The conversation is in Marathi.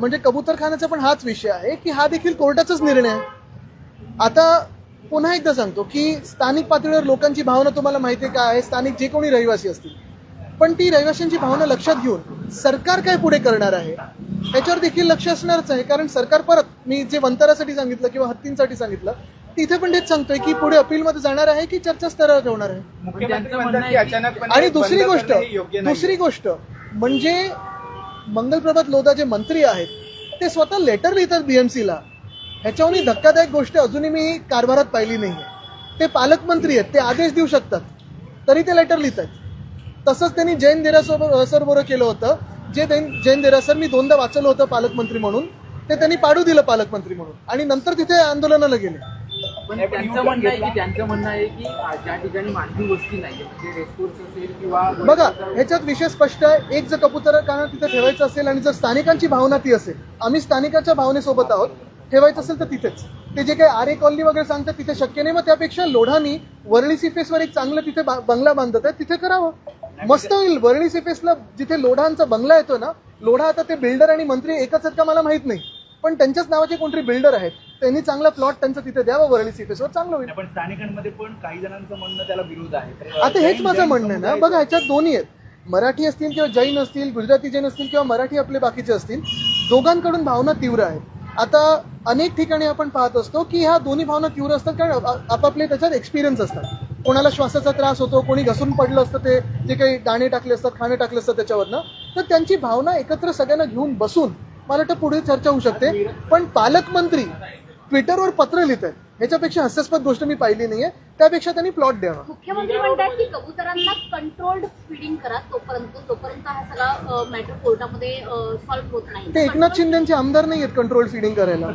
म्हणजे कबूतरखान्याचा पण हाच विषय आहे की हा देखील कोर्टाचाच निर्णय आहे. आता पुन्हा एकदा सांगतो की स्थानिक पातळीवर लोकांची भावना तुम्हाला माहिती आहे काय आहे? स्थानिक जे कोणी रहिवासी असतील. पण ती रहिवाशांची भावना लक्षात घेऊन सरकार काय पुढे करणार आहे? याच्यावर देखील लक्ष असणारच आहे. कारण सरकार परत मी जे वंतरासाठी सांगितलं किंवा हत्तींसाठी सांगितलं तिथे पण तेच सांगतोय की पुढे अपीलमध्ये जाणार आहे की चर्चा स्तरावर ठेवणार आहे? आणि दुसरी गोष्ट दुसरी गोष्ट म्हणजे मंगलप्रभात लोधा जे मंत्री आहेत ते स्वतः लेटर लिहितात बी एम सीला ह्याच्याहूनही धक्कादायक गोष्ट अजूनही मी कारभारात पाहिली नाही आहे ते पालकमंत्री आहेत ते आदेश देऊ शकतात तरी ते लेटर लिहित आहेत तसंच त्यांनी जैन देरासोबत सर बरोबर केलं होतं जे जैन जैन देरासर मी दोनदा वाचलं होतं पालकमंत्री म्हणून ते त्यांनी पाडू दिलं पालकमंत्री म्हणून. आणि नंतर तिथे आंदोलनाला गेले. पण नाही, त्यांचं म्हणणं आहे. की त्यांचं म्हणणं आहे की ज्या ठिकाणी मानवी वस्ती नाहीये म्हणजे रेस्कोर्स असेल किंवा बघा ह्याच्यात विषय स्पष्ट आहे एक जर कबुतरखाना तिथे ठेवायचं असेल आणि जर स्थानिकांची भावना ती असेल आम्ही स्थानिकांच्या भावनेसोबत आहोत ठेवायचं असेल तर तिथेच. ते जे काही आरे कॉलनी वगैरे सांगतात तिथे शक्य नाही मग त्यापेक्षा लोढानी वरळी सिफेसवर एक चांगलं तिथे बंगला बांधत आहे तिथे करावं. मस्त होईल वरळी सिफेसला जिथे लोढांचा बंगला येतो ना लोढा आता ते बिल्डर आणि मंत्री एकच आहेत का मला माहीत नाही पण त्यांच्याच नावाचे कोणतरी बिल्डर आहेत. त्यांनी चांगला प्लॉट त्यांचं तिथे द्यावं वरळी सिफेसवर चांगलं होईल. पण स्थानिकांमध्ये पण काही जणांचं म्हणणं त्याला विरोध आहे. आता हेच माझं म्हणणं आहे ना. बघा ह्याच्यात दोन्ही आहेत. मराठी असतील किंवा जैन असतील गुजराती जैन असतील किंवा मराठी आपले बाकीचे असतील दोघांकडून भावना तीव्र आहेत. आता अनेक ठिकाणी आपण पाहत असतो की ह्या दोन्ही भावना तीव्र असतात कारण आपापले त्याच्यात एक्सपिरियन्स असतात. कोणाला श्वासाचा त्रास होतो कोणी घसून पडलं असतं ते जे काही दाणे टाकले असतात खाणे टाकले असतात त्याच्यावरनं तर त्यांची भावना एकत्र सगळ्यांना घेऊन बसून मला वाटतं पुढे चर्चा होऊ शकते. पण पालकमंत्री ट्विटरवर पत्र लिहित आहेत ह्याच्यापेक्षा हास्यास्पद गोष्ट मी पाहिली नाहीये. त्यापेक्षा त्यांनी प्लॉट द्यावा. मुख्यमंत्री म्हणतात की कबुतरांना कंट्रोल्ड फिडिंग करा तोपर्यंत. तोपर्यंत हा सगळा मॅटर कोर्टामध्ये सॉल्व्ह होत नाही. ते एकनाथ शिंदेचे आमदार नाही आहेत कंट्रोल फिडिंग करायला.